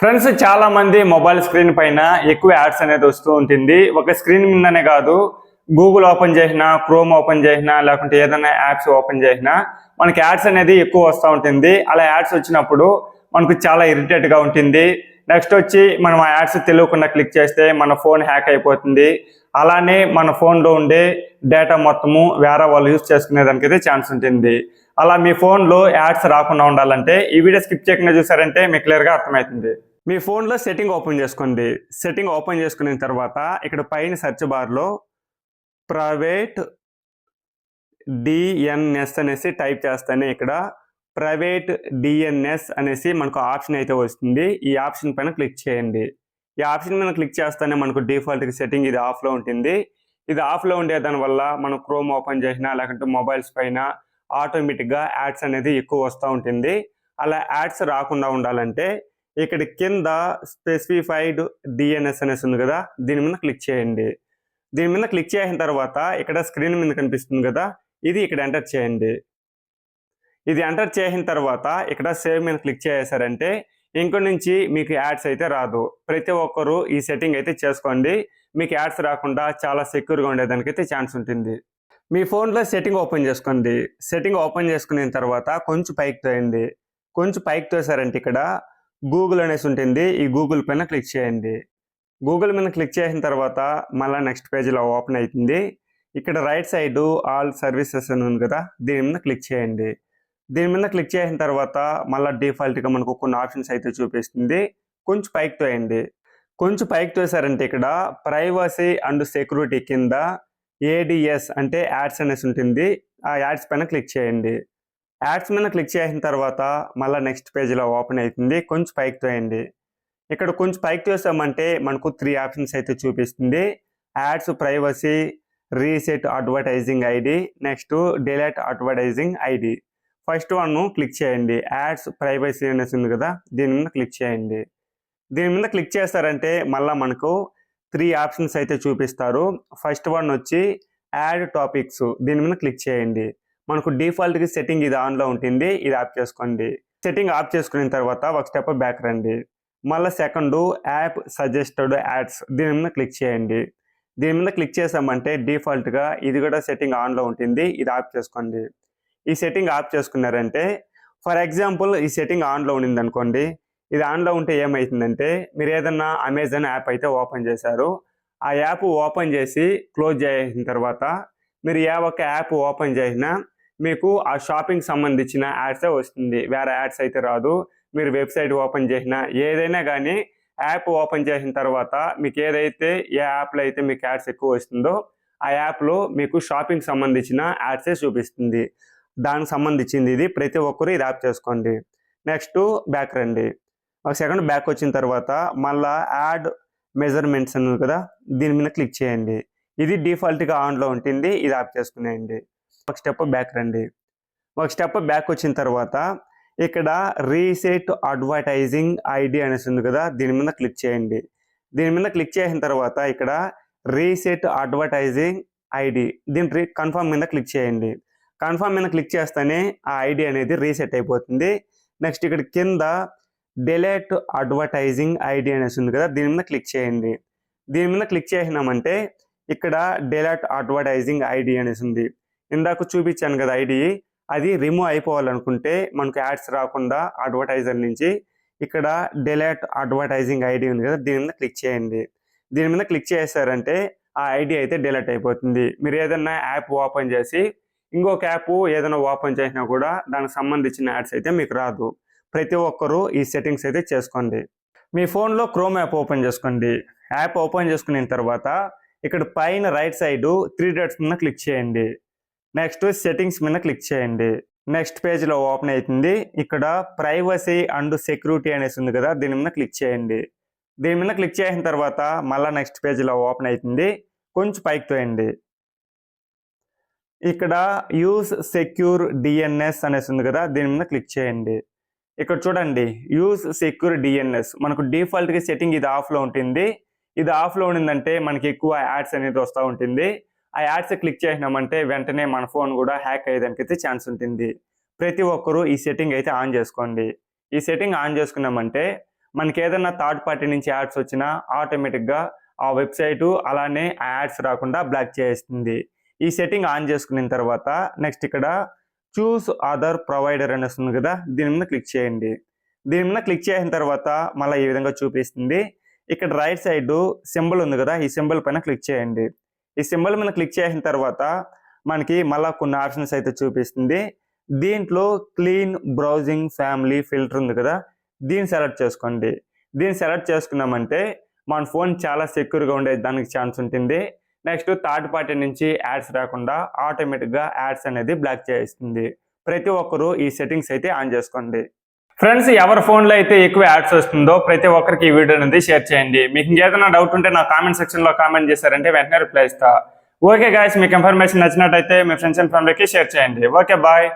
Friends చాలా మంది mobile screen పైన ఎక్కువ యాడ్స్ అనేది వస్తూ ఉంటుంది. ఒక స్క్రీన్ మీదనే కాదు గూగుల్ ఓపెన్ చేసినా క్రోమ్ ఓపెన్ చేసినా లేకుంటే ఏదైనా యాప్స్ ఓపెన్ చేసినా మనకి యాడ్స్ అనేది ఎక్కువ వస్తూ ఉంటుంది. అలా యాడ్స్ వచ్చినప్పుడు మనకు చాలా ఇరిటేట్గా ఉంటుంది. నెక్స్ట్ వచ్చి మనం ఆ యాడ్స్ తెలియకుండా క్లిక్ చేస్తే మన ఫోన్ హ్యాక్ అయిపోతుంది. అలానే మన ఫోన్లో ఉండే డేటా మొత్తము వేరే వాళ్ళు యూస్ చేసుకునేదానికైతే ఛాన్స్ ఉంటుంది. అలా మీ ఫోన్లో యాడ్స్ రాకుండా ఉండాలంటే ఈ వీడియో స్కిప్ చేయకుండా చూసారంటే మీకు క్లియర్గా అర్థమవుతుంది. మీ ఫోన్లో సెట్టింగ్ ఓపెన్ చేసుకోండి. సెట్టింగ్ ఓపెన్ చేసుకున్న తర్వాత ఇక్కడ పైన సెర్చ్ బార్లో ప్రైవేట్ డిఎన్ఎస్ అనేసి టైప్ చేస్తానే ఇక్కడ ప్రైవేట్ డిఎన్ఎస్ అనేసి మనకు ఆప్షన్ అయితే వస్తుంది. ఈ ఆప్షన్ పైన క్లిక్ చేయండి. ఈ ఆప్షన్ మీద క్లిక్ చేస్తేనే మనకు డిఫాల్ట్కి సెట్టింగ్ ఇది ఆఫ్లో ఉంటుంది. ఇది ఆఫ్లో ఉండే దానివల్ల మనం క్రోమ్ ఓపెన్ చేసినా లేకుంటే మొబైల్స్ పైన ఆటోమేటిక్గా యాడ్స్ అనేది ఎక్కువ వస్తూ ఉంటుంది. అలా యాడ్స్ రాకుండా ఉండాలంటే ఇక్కడ కింద స్పెసిఫైడ్ డిఎన్ఎస్ అనేసి ఉంది కదా దీని మీద క్లిక్ చేయండి. దీని మీద క్లిక్ చేసిన తర్వాత ఇక్కడ స్క్రీన్ మీద కనిపిస్తుంది కదా ఇది ఇక్కడ ఎంటర్ చేయండి. ఇది ఎంటర్ చేసిన తర్వాత ఇక్కడ సేవ్ మీద క్లిక్ చేసారంటే ఇంకో నుంచి మీకు యాడ్స్ అయితే రాదు. ప్రతి ఒక్కరు ఈ సెట్టింగ్ అయితే చేసుకోండి. మీకు యాడ్స్ రాకుండా చాలా సెక్యూర్గా ఉండేదానికైతే ఛాన్స్ ఉంటుంది. మీ ఫోన్లో సెట్టింగ్ ఓపెన్ చేసుకోండి. సెట్టింగ్ ఓపెన్ చేసుకున్న తర్వాత కొంచెం పైకి తోయండి. కొంచెం పైకి తోసారంటే ఇక్కడ గూగుల్ అనేసి ఉంటుంది. ఈ గూగుల్ పైన క్లిక్ చేయండి. గూగుల్ మీద క్లిక్ చేసిన తర్వాత మళ్ళీ నెక్స్ట్ పేజీలో ఓపెన్ అవుతుంది ఇక్కడ రైట్ సైడ్ ఆల్ సర్వీసెస్ అని ఉంది కదా దీని మీద క్లిక్ చేయండి. దీని మీద క్లిక్ చేసిన తర్వాత మళ్ళీ డిఫాల్ట్గా మనకు కొన్ని ఆప్షన్స్ అయితే చూపిస్తుంది. కొంచెం పైకి తోయండి. కొంచెం పైకి తోసారంటే ఇక్కడ ప్రైవసీ అండ్ సెక్యూరిటీ కింద ఏడిఎస్ అంటే యాడ్స్ అనేసి ఉంటుంది. ఆ యాడ్స్ పైన క్లిక్ చేయండి. యాడ్స్ మీద క్లిక్ చేసిన తర్వాత మళ్ళీ నెక్స్ట్ పేజీలో ఓపెన్ అవుతుంది కొంచెం పైకి తోయండి. ఇక్కడ కొంచెం పైకి తోసామంటే మనకు త్రీ ఆప్షన్స్ అయితే చూపిస్తుంది. Ads privacy reset advertising ID next delete advertising ID. First one click చేయండి. యాడ్స్ ప్రైవసీ అనేసి ఉంది కదా దీని మీద క్లిక్ చేయండి. దీని మీద క్లిక్ చేస్తారంటే మళ్ళీ మనకు త్రీ ఆప్షన్స్ అయితే చూపిస్తారు. ఫస్ట్ వన్ వచ్చి యాడ్ టాపిక్స్ దీని మీద క్లిక్ చేయండి. మనకు డిఫాల్ట్గా సెట్టింగ్ ఇది ఆన్లో ఉంటుంది ఇది ఆఫ్ చేసుకోండి. సెట్టింగ్ ఆఫ్ చేసుకున్న తర్వాత ఒక స్టెప్ బ్యాక్ రండి. మళ్ళీ సెకండ్ యాప్ సజెస్టెడ్ యాడ్స్ దీని మీద క్లిక్ చేయండి. దీని మీద క్లిక్ చేసామంటే డిఫాల్ట్గా ఇది కూడా సెట్టింగ్ ఆన్లో ఉంటుంది ఇది ఆఫ్ చేసుకోండి. ఈ సెట్టింగ్ ఆఫ్ చేసుకున్నారంటే ఫర్ ఎగ్జాంపుల్ ఈ సెట్టింగ్ ఆన్లో ఉండింది అనుకోండి ఇది ఆన్లో ఉంటే ఏమవుతుందంటే మీరు ఏదన్నా అమెజాన్ యాప్ అయితే ఓపెన్ చేశారు ఆ యాప్ ఓపెన్ చేసి క్లోజ్ చేసిన తర్వాత మీరు ఏ ఒక్క యాప్ ఓపెన్ చేసినా మీకు ఆ షాపింగ్ సంబంధించిన యాడ్సే వస్తుంది. వేరే యాడ్స్ అయితే రాదు. మీరు వెబ్సైట్ ఓపెన్ చేసిన ఏదైనా కానీ యాప్ ఓపెన్ చేసిన తర్వాత మీకు ఏదైతే ఏ యాప్లో అయితే మీకు యాడ్స్ ఎక్కువ వస్తుందో ఆ యాప్లో మీకు షాపింగ్ సంబంధించిన యాడ్సే చూపిస్తుంది. దానికి సంబంధించింది ఇది. ప్రతి ఒక్కరు ఇది యాప్ చేసుకోండి. నెక్స్ట్ బ్యాక్ రండి. ఒక సెకండ్ బ్యాక్ వచ్చిన తర్వాత మళ్ళా యాడ్ మెజర్మెంట్స్ అని కదా దీని మీద క్లిక్ చేయండి. ఇది డిఫాల్ట్గా ఆన్లో ఉంటుంది. ఇది ఆఫ్ చేసుకునేయండి. ఒక స్టెప్ బ్యాక్ రండి. ఒక స్టెప్ బ్యాక్ వచ్చిన తర్వాత ఇక్కడ రీసెట్ అడ్వర్టైజింగ్ ఐడి అనేసి ఉంది కదా దీని మీద క్లిక్ చేయండి. దీని మీద క్లిక్ చేసిన తర్వాత ఇక్కడ రీసెట్ అడ్వర్టైజింగ్ ఐడి దీని రీ కన్ఫర్మ్ మీద క్లిక్ చేయండి. కన్ఫర్మ్ మీద క్లిక్ చేస్తేనే ఆ ఐడి అనేది రీసెట్ అయిపోతుంది. నెక్స్ట్ ఇక్కడ కింద డిలేట్ అడ్వర్టైజింగ్ ఐడి అనేసి ఉంది కదా దీని మీద క్లిక్ చేయండి. దీని మీద క్లిక్ చేసినామంటే ఇక్కడ డిలేట్ అడ్వర్టైజింగ్ ఐడి అనేసి ఉంది. ఇందాక చూపించాను కదా ఐడి. అది రిమూవ్ అయిపోవాలనుకుంటే మనకు యాడ్స్ రాకుండా అడ్వర్టైజర్ నుంచి ఇక్కడ డిలేట్ అడ్వర్టైజింగ్ ఐడి ఉంది కదా దీని మీద క్లిక్ చేయండి. దీని మీద క్లిక్ చేశారంటే ఆ ఐడి అయితే డిలీట్ అయిపోతుంది. మీరు ఏదైనా యాప్ ఓపెన్ చేసి ఇంకొక యాప్ ఏదైనా ఓపెన్ చేసినా కూడా దానికి సంబంధించిన యాడ్స్ అయితే మీకు రాదు. ప్రతి ఒక్కరూ ఈ సెట్టింగ్స్ అయితే చేసుకోండి. మీ ఫోన్లో క్రోమ్ యాప్ ఓపెన్ చేసుకోండి. యాప్ ఓపెన్ చేసుకున్న తర్వాత ఇక్కడ పైన రైట్ సైడ్ త్రీ డాట్స్ మీద క్లిక్ చేయండి. నెక్స్ట్ సెట్టింగ్స్ మీద క్లిక్ చేయండి. నెక్స్ట్ పేజ్లో ఓపెన్ అవుతుంది. ఇక్కడ ప్రైవసీ అండ్ సెక్యూరిటీ అనేసి ఉంది కదా దీని మీద క్లిక్ చేయండి. దీని మీద క్లిక్ చేసిన తర్వాత మళ్ళీ నెక్స్ట్ పేజ్లో ఓపెన్ అవుతుంది. కొంచెం పైకి తోయండి. ఇక్కడ యూస్ సెక్యూర్ డిఎన్ఎస్ అనేసి ఉంది కదా దీని మీద క్లిక్ చేయండి. ఇక్కడ చూడండి యూస్ సెక్యూర్ డిఎన్ఎస్. మనకు డిఫాల్ట్గా సెట్టింగ్ ఇది ఆఫ్లో ఉంటుంది. ఇది ఆఫ్లో ఉండిందంటే మనకి ఎక్కువ యాడ్స్ అనేది వస్తూ ఉంటుంది. ఆ యాడ్స్ క్లిక్ చేసినామంటే వెంటనే మన ఫోన్ కూడా హ్యాక్ అయ్యేదానికి అయితే ఛాన్స్ ఉంటుంది. ప్రతి ఒక్కరూ ఈ సెట్టింగ్ అయితే ఆన్ చేసుకోండి. ఈ సెట్టింగ్ ఆన్ చేసుకున్నామంటే మనకి ఏదైనా థర్డ్ పార్టీ నుంచి యాడ్స్ వచ్చినా ఆటోమేటిక్గా ఆ వెబ్సైట్ అలానే ఆ యాడ్స్ రాకుండా బ్లాక్ చేస్తుంది ఈ సెట్టింగ్ ఆన్ చేసుకున్న తర్వాత నెక్స్ట్ ఇక్కడ చూస్ అదర్ ప్రొవైడర్ అని వస్తుంది కదా దీని మీద క్లిక్ చేయండి. దీని మీద క్లిక్ చేసిన తర్వాత మళ్ళీ ఈ విధంగా చూపిస్తుంది. ఇక్కడ రైట్ సైడ్ సింబల్ ఉంది కదా ఈ సింబల్ పైన క్లిక్ చేయండి. ఈ సింబల్ మీద క్లిక్ చేసిన తర్వాత మనకి మళ్ళీ కొన్ని ఆప్షన్స్ అయితే చూపిస్తుంది. దీంట్లో క్లీన్ బ్రౌజింగ్ ఫ్యామిలీ ఫిల్టర్ ఉంది కదా దీన్ని సెలెక్ట్ చేసుకోండి. దీన్ని సెలెక్ట్ చేసుకున్నామంటే మన ఫోన్ చాలా సెక్యూర్గా ఉండే దానికి ఛాన్స్ ఉంటుంది. నెక్స్ట్ థర్డ్ పార్టీ నుంచి యాడ్స్ రాకుండా ఆటోమేటిక్గా యాడ్స్ అనేది బ్లాక్ చేస్తుంది. ప్రతి ఒక్కరూ ఈ సెట్టింగ్స్ అయితే ఆన్ చేసుకోండి. ఫ్రెండ్స్ ఎవరి ఫోన్లో అయితే ఎక్కువ యాడ్స్ వస్తుందో ప్రతి ఒక్కరికి ఈ వీడియో అనేది షేర్ చేయండి. మీకు ఇంకేదైనా డౌట్ ఉంటే నా కామెంట్ సెక్షన్లో కామెంట్ చేశారంటే వెంటనే రిప్లై ఇస్తా. ఓకే గాయస్ మీకు ఇన్ఫర్మేషన్ నచ్చినట్టయితే మీ ఫ్రెండ్స్ అండ్ ఫ్యామిలీకి షేర్ చేయండి. Okay bye